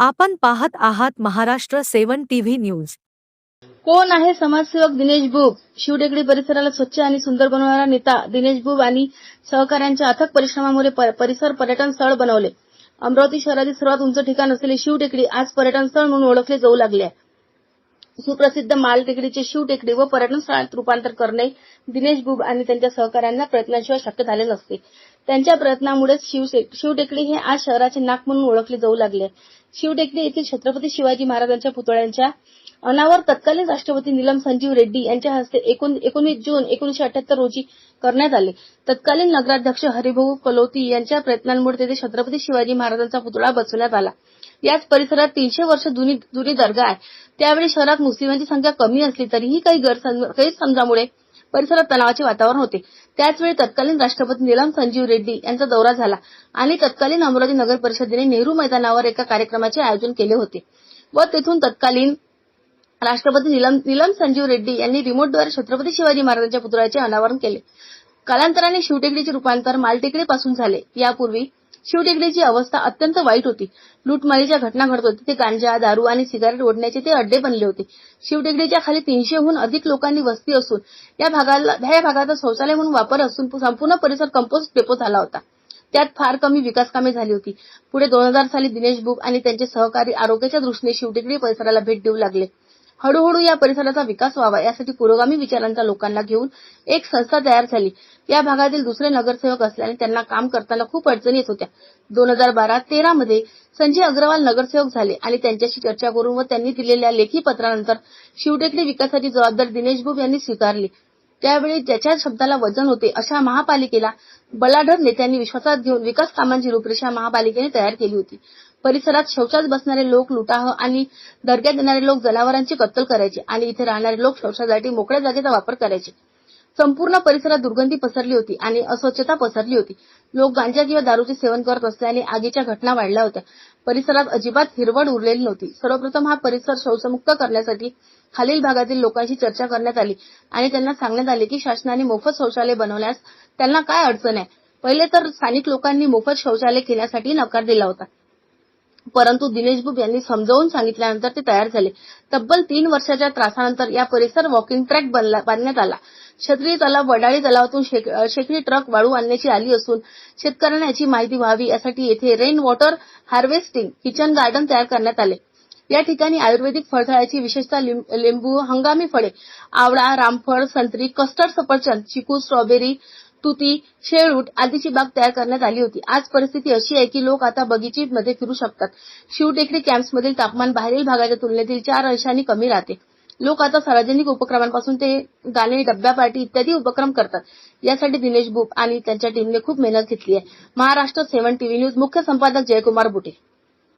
आपण पाहत आहात महाराष्ट्र सेवन टीव्ही न्यूज. कोण आहे समाजसेवक दिनेश बुब? शिवटेकडी परिसराला स्वच्छ आणि सुंदर बनवणारा नेता दिनेश बुब आणि सहकाऱ्यांच्या अथक परिश्रमामुळे परिसर पर्यटन स्थळ बनवले. अमरावती शहरातील सर्वात उंच ठिकाण असलेले शिवटेकडी आज पर्यटन स्थळ म्हणून ओळखले जाऊ लागले आहे. सुप्रसिद्ध माल टेकडीचे शिवटेकडी व पर्यटन स्थळात रूपांतर करणे दिनेश बुब आणि त्यांच्या सहकाऱ्यांना प्रयत्नाशिवाय शक्य झाले नसते त्यांच्या प्रयत्नामुळेच शिव शिवटेकडी हे आज शहराचे नाक म्हणून ओळखले जाऊ लागले आहे. शिवटेकडी येथील छत्रपती शिवाजी महाराजांच्या पुतळ्यांच्या अनावर तत्कालीन राष्ट्रपती नीलम संजीव रेड्डी यांच्या हस्ते एकोण- एकोणीस जून एकोणीशे अठ्याहत्तर रोजी करण्यात आले. तत्कालीन नगराध्यक्ष हरिभाऊ कलोती यांच्या प्रयत्नांमुळे तेथे छत्रपती शिवाजी महाराजांचा पुतळा बसवण्यात आला. याच परिसरात तीनशे वर्ष जुनी जुनी दर्गा आहे. त्यावेळी शहरात मुस्लिमांची संख्या कमी असली तरीही काही गैरसमज गैरसमजामुळे परिसरात तणावाचे वातावरण होते. त्याचवेळी तत्कालीन राष्ट्रपती नीलम संजीव रेड्डी यांचा दौरा झाला आणि तत्कालीन अमरावती नगर परिषदेने नेहरू मैदानावर एका कार्यक्रमाचे आयोजन केले होते व तेथून तत्कालीन राष्ट्रपती निलम निलम संजीव रेड्डी यांनी रिमोटद्वारे छत्रपती शिवाजी महाराजांच्या पुतळ्याचे अनावरण केले. कालांतराने शिवटेकडीचे रूपांतर मालटेकडीपासून झाले. यापूर्वी शिवटेकडीची अवस्था अत्यंत वाईट होती. लूटमारीच्या घटना घडत होती ते गांजा दारू आणि सिगारेट ओढण्याचे ते अड्डे बनले होते. शिवटेकडीच्या खाली तीनशेहून अधिक लोकांनी वस्ती असून या भागाला या भागाचा शौचालय म्हणून वापर असून संपूर्ण परिसर कंपोस्ट डेपो झाला होता. त्यात फार कमी विकास कामे झाली होती. पुढे दोन हजार साली दिनेश बुक आणि त्यांचे सहकारी आरोग्याच्या दृष्टीने शिवटेकडी परिसराला भेट देऊ लागले. हळूहळू या परिसराचा विकास व्हावा यासाठी पुरोगामी विचारांचा लोकांना घेऊन एक संस्था तयार झाली. या भागातील दुसरे नगरसेवक असल्याने त्यांना काम करताना खूप अडचणी येत होत्या. दोन हजार बारा तेरा मध्ये संजय अग्रवाल नगरसेवक झाले आणि त्यांच्याशी चर्चा करून व त्यांनी दिलेल्या लेखी पत्रानंतर शिवटेकडी विकासाची जबाबदारी दिनेश बुब यांनी स्वीकारली. त्यावेळी ज्याच्या शब्दाला वजन होते अशा महापालिकेला बलाढ्य नेत्यांनी विश्वासात घेऊन विकास कामांची रूपरेषा महापालिकेने तयार केली होती. परिसरात शौचास बसणारे लोक लुटाह आणि दर्ग्यात येणारे लोक जनावरांची कत्तल करायचे आणि इथे राहणारे लोक शौचासाठी मोकळ्या जागेचा वापर करायचे. संपूर्ण परिसरात दुर्गंधी पसरली होती आणि अस्वच्छता पसरली होती. लोक गांजा किंवा दारूचे सेवन करत असल्याने आगीच्या घटना वाढल्या होत्या. परिसरात अजिबात हिरवळ उरलेली नव्हती. सर्वप्रथम हा परिसर शौचमुक्त करण्यासाठी खालील भागातील लोकांशी चर्चा करण्यात आली आणि त्यांना सांगण्यात आले की शासनाने मोफत शौचालय बनवण्यास त्यांना काय अडचण आहे? पहिले तर स्थानिक लोकांनी मोफत शौचालय केल्यासाठी नकार दिला होता. परंतु दिनेश बुब यांनी समजावून सांगितल्यानंतर ते तयार झाले. तब्बल तीन वर्षाच्या त्रासानंतर या परिसर वॉकिंग ट्रॅक बांधण्यात आला. क्षत्रिय तलाव वडाळी तलावातून शेकडी ट्रक वाळू आणण्याची आली असून शेतकऱ्यांना याची माहिती व्हावी यासाठी येथे rain water harvesting kitchen garden तयार करण्यात आले. या ठिकाणी आयुर्वेदिक फळझाडाची विशेषतः लिंबू हंगामी फळे आवळा रामफळ संत्री कस्टर्ड सफरचंद चिकू स्ट्रॉबेरी तुती शेळूट आदीची बाग तयार करण्यात आली होती. आज परिस्थिती अशी आहे की लोक आता बगीची मध्ये फिरू शकतात. शिवटेकडी कॅम्प्समधील तापमान बाहेरील भागाच्या तुलनेतील चार अंशांनी कमी राहते. लोक आता सार्वजनिक उपक्रमांपासून ते गाणे डब्या पार्टी इत्यादी उपक्रम करतात. यासाठी दिनेश भूप आणि त्यांच्या टीमने खूप मेहनत घेतली आहे. महाराष्ट्र सेव्हन टीव्ही न्यूज मुख्य संपादक जयकुमार बुटे.